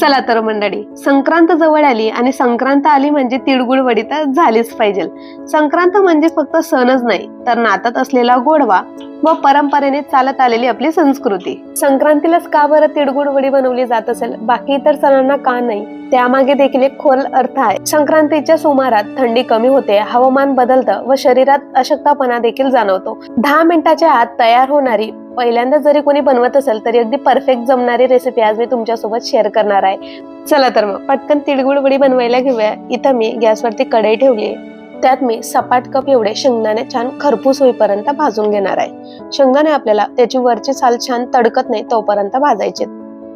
चला तर मंडळी संक्रांत जवळ आली आणि संक्रांत आली म्हणजे तिळगुळ वडी तर झालीच पाहिजे संक्रांत म्हणजे फक्त सणच नाही तर नातात असलेला गोडवा व परंपरेने चालत आलेली आपली संस्कृती. संक्रांतीलाच का बरं तिळगुळ वडी बनवली जात असेल? बाकी इतर सणांना का नाही? त्यामागे देखील एक खोल अर्थ आहे. संक्रांतीच्या सुमारात थंडी कमी होते हवामान बदलतं व शरीरात अशक्तपणा देखील जाणवतो. दहा मिनिटाच्या आत तयार होणारी पहिल्यांदा जरी कोणी बनवत असेल तरी अगदी परफेक्ट जमणारी रेसिपी आज मी तुमच्यासोबत शेअर करणार आहे. चला तर मग पटकन तिळगुळ वडी बनवायला घेऊया. इथं मी गॅसवरती कढई ठेवली त्यात मी सपाट कप एवढे शेंगदाणे छान खरपूस होईपर्यंत भाजून घेणार आहे. शेंगदाणे आपल्याला त्याची वरची साल छान तडकत नाही तोपर्यंत भाजायचे.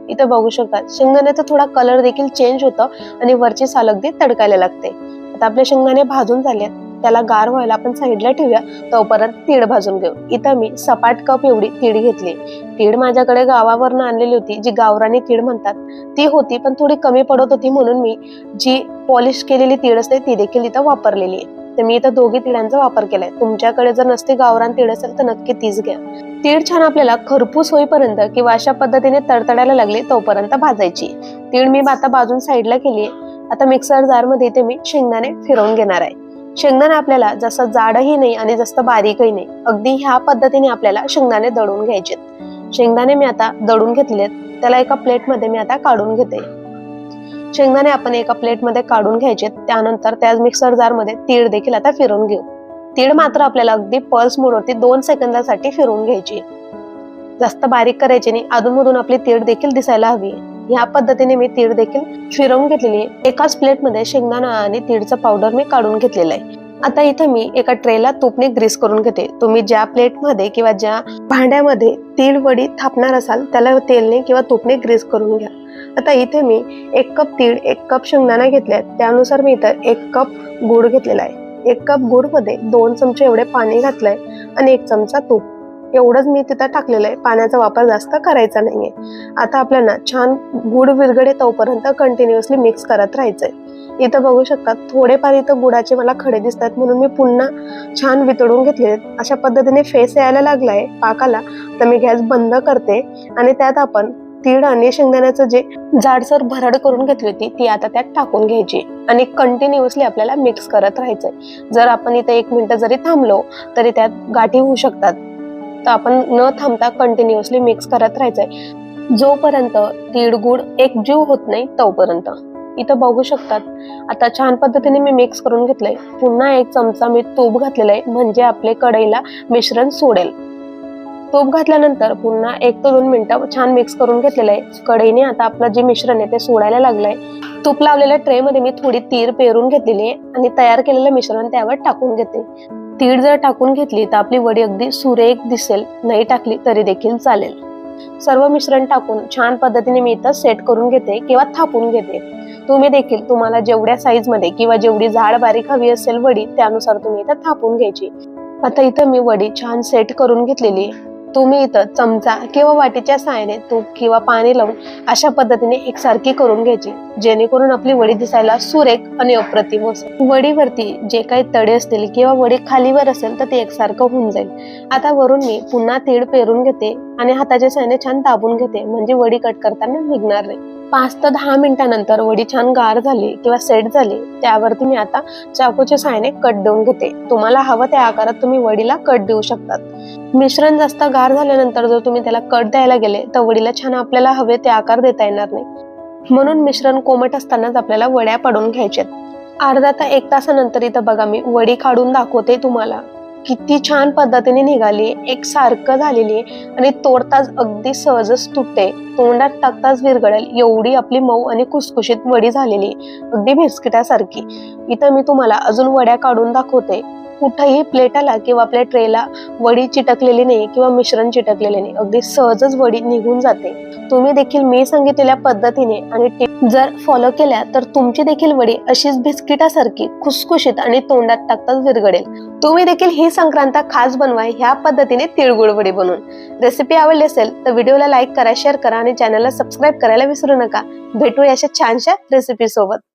इथं बघू शकता शेंगदाण्याचा थोडा कलर देखील चेंज होतं आणि वरची साल अगदी तडकायला लागते. आता आपले शेंगदाणे भाजून झाले त्याला गार व्हायला आपण साईडला ठेवूया. तोपर्यंत तीळ भाजून घेऊ. इथं मी सपाट कप एवढी तीळ घेतली. तीळ माझ्याकडे गावावरनं आणलेली होती जी गावरानी तीळ म्हणतात. ती होती पण थोडी कमी पडत होती म्हणून मी जी पॉलिश केलेली तीळ असते ती देखील इथं वापरलेली आहे. तर मी इथं दोघी तिळांचा वापर केलाय. तुमच्याकडे जर नसते गावरान तीळ असेल तर नक्की तीच घ्या. तीळ छान आपल्याला खरपूस होईपर्यंत किंवा अशा पद्धतीने तडतडायला लागले तोपर्यंत भाजायची. तीळ मी आता बाजून साईडला केली आता मिक्सर जारमध्ये इथे मी शेंगदाणे फिरवून घेणार आहे. शेंगदाणा आपल्याला जसं जाडही नाही आणि जास्त बारीकही नाही अगदी ह्या पद्धतीने आपल्याला शेंगदाणे दळून घ्यायचे. शेंगदाणे मी आता दळून घेतलेत त्याला एका प्लेटमध्ये मी आता काढून घेते. शेंगदाणे आपण एका प्लेटमध्ये काढून घ्यायचे त्यानंतर त्याच मिक्सर जारमध्ये तीळ देखील आता फिरून घेऊ. तीळ मात्र आपल्याला अगदी पल्स मोडवरती दोन सेकंदासाठी फिरवून घ्यायची. जास्त बारीक करायची नाही. अधूनमधून आपली तीळ देखील दिसायला हवी. ह्या पद्धतीने मी तीळ देखील फिरवून घेतलेली आहे. एकाच प्लेटमध्ये शेंगदाणा आणि तीळचा पावडर मी काढून घेतलेला आहे. आता इथे मी एका ट्रेला तूपने ग्रीस करून घेते. तुम्ही ज्या प्लेटमध्ये किंवा ज्या भांड्यामध्ये तीळ वडी थापणार असाल त्याला तेलने किंवा तूपने ग्रीस करून घ्या. आता इथे मी एक कप तीळ एक कप शेंगदाणा घेतल्या त्यानुसार मी इथं एक कप गुड घेतलेला आहे. एक कप गुडमध्ये दोन चमचे एवढे पाणी घातलंय आणि एक चमचा तूप. एवढंच मी तिथं टाकलेलं आहे. पाण्याचा वापर जास्त करायचा नाहीये. आता आपल्याला छान गुड विरगडे तोपर्यंत कंटिन्युअसली मिक्स करत राहायचंय. इथं बघू शकता थोडेफार इथं गुडाचे मला खडे दिसतात म्हणून मी पुन्हा छान वितळून घेतले अशा पद्धतीने फेस यायला लागलाय पाकाला तर मी गॅस बंद करते आणि त्यात आपण तीळ आणि शेंगदाण्याचं जे जाडसर भरड करून घेतली होती ती आता त्यात टाकून घ्यायची आणि कंटिन्युअसली आपल्याला मिक्स करत राहायचंय. जर आपण इथे एक मिनिटं जरी थांबलो तरी त्यात गाठी होऊ शकतात. तर आपण न थांबता कंटिन्युअसली मिक्स करत राहायचंय. जोपर्यंत तीळ गुड एकजीव होत नाही तोपर्यंत. इथं बघू शकतात. आता छान पद्धतीने मी मिक्स करून घेतलंय. पुन्हा एक चमचा मी तूप घातलेलं आहे म्हणजे आपले कढईला मिश्रण सोडेल. तूप घातल्यानंतर पुन्हा एक ते दोन मिनिटं छान मिक्स करून घेतलेलं आहे. कढईने आता आपलं जे मिश्रण आहे ते सोडायला लागलंय. तूप लावलेल्या ट्रे मध्ये मी थोडी तीर पेरून घेतलेली आहे आणि तयार केलेलं मिश्रण त्यावर टाकून घेते. तीळ जर टाकून घेतली तर आपली वडी अगदी सुरेख दिसेल. नाही टाकली तरी देखील चालेल. सर्व मिश्रण टाकून छान पद्धतीने मी इथं सेट करून घेते किंवा थापून घेते. तुम्ही देखील तुम्हाला जेवढ्या साईजमध्ये किंवा जेवढी झाड बारीक हवी असेल वडी त्यानुसार तुम्ही इथं थापून घ्यायची. आता इथं मी वडी छान सेट करून घेतलेली. तुम्ही इथं चमचा किंवा वाटीच्या साहाय्याने तूप किंवा पाणी लावून अशा पद्धतीने एकसारखी करून घ्यायची. जेणेकरून आपली वडी दिसायला सुरेख आणि अप्रतिम असेल. वडीवरती जे काही तडे असतील किंवा वडी खालीवर असेल तर ते एकसारखं होऊन जाईल. आता वरून मी पुन्हा तीळ पेरून घेते आणि हाताच्या सायने छान दाबून घेते म्हणजे वडी कट करताना निघणार नाही. पाच ते दहा मिनिटानंतर वडी छान गार झाली किंवा सेट झाली त्यावरती मी आता चाकूच्या साहाय्याने कट देऊन घेते. तुम्हाला हवं त्या आकारात तुम्ही वडीला कट देऊ शकतात. मिश्रण जास्त गार झाल्यानंतर जर तुम्ही त्याला कट द्यायला गेले तर वडीला छान आपल्याला हवे ते आकार देता येणार नाही. म्हणून मिश्रण कोमट असतानाच आपल्याला वड्या पडून घ्यायच्यात. अर्धा ता एक तासानंतर इथं बघा मी वडी काढून दाखवते तुम्हाला. किती छान पद्धतीने निघाली एक सारखं झालेली आणि तोडताच अगदी सहजच तुटते. तोंडात टाकताच विरगळेल एवढी आपली मऊ आणि कुसकुशीत वडी झालेली अगदी बिस्किटासारखी इथं मी तुम्हाला अजून वड्या काढून दाखवते. कुठंही प्लेटाला किंवा आपल्या ट्रेला वडी चिटकलेली नाही किंवा मिश्रण चिटकलेले नाही. अगदी सहजच वडी निघून जाते. तुम्ही देखील मी सांगितलेल्या पद्धतीने आणि टिप जर फॉलो केल्या तर तुमची देखील वडी अशीच बिस्किटासारखी खुसखुशीत आणि तोंडात टाकताच विरगडेल तुम्ही देखील ही संक्रांत खास बनवा ह्या पद्धतीने तिळगुळ वडी बनवून. रेसिपी आवडली असेल तर व्हिडिओला लाईक करा शेअर करा आणि चॅनलला सबस्क्राईब करायला विसरू नका. भेटूया अशा छानशा रेसिपी सोबत.